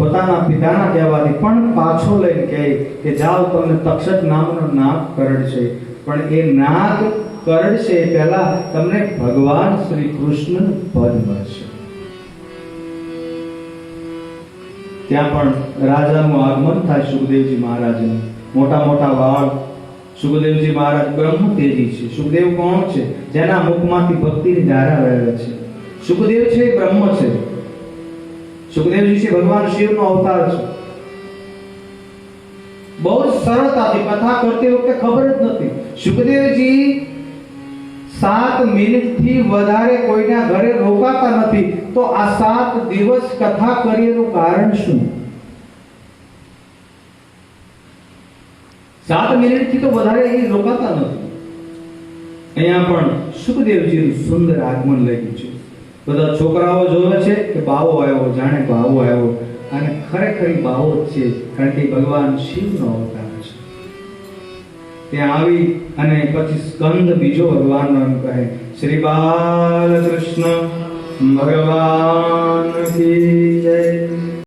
પોતાના પિતાના કહેવાથી પણ પાછો લઈને કહે કે જાઓ તમને તક્ષક નામનો નાગ કરડશે. પણ એ નાગ કરડશે પહેલા તમને ભગવાન શ્રી કૃષ્ણ પદ મળશે. ત્યાં પણ રાજાનું આગમન થાય સુખદેવજી મહારાજનું. મોટા મોટા વાળ. સુખદેવજી મહારાજ બ્રહ્મ તેજી છે. સુખદેવ કોણ છે? જેના મુખમાંથી ભક્તિની ધારા વહે છે. સુખદેવ છે બ્રહ્મ છે. સુખદેવજી છે ભગવાન શિવનો અવતાર છે. બહુ સરળતાથી કથા કરતી વખતે ખબર જ નથી. સુખદેવજી સાત મિનિટથી વધારે કોઈના ઘરે રોકાતા નથી. તો આ સાત દિવસ કથા કરીએનું કારણ શું? સાત મિનિટથી તો વધારે અહીં રોકાતા નથી. અહીંયા પણ સુખદેવજીનું સુંદર આગમન લખ્યું છે. બધા છોકરાઓ જોવે છે કે બાવો આવ્યો, જાણે બાવો આવ્યો. અને ખરેખર બાવો જ છે, કારણ કે ભગવાન ભગવાન શિવનો અવતાર છે. ત્યાં આવી અને પછી સ્કંદ બીજો ભગવાનનો એમ કહે, શ્રી બાલકૃષ્ણ, ભગવાન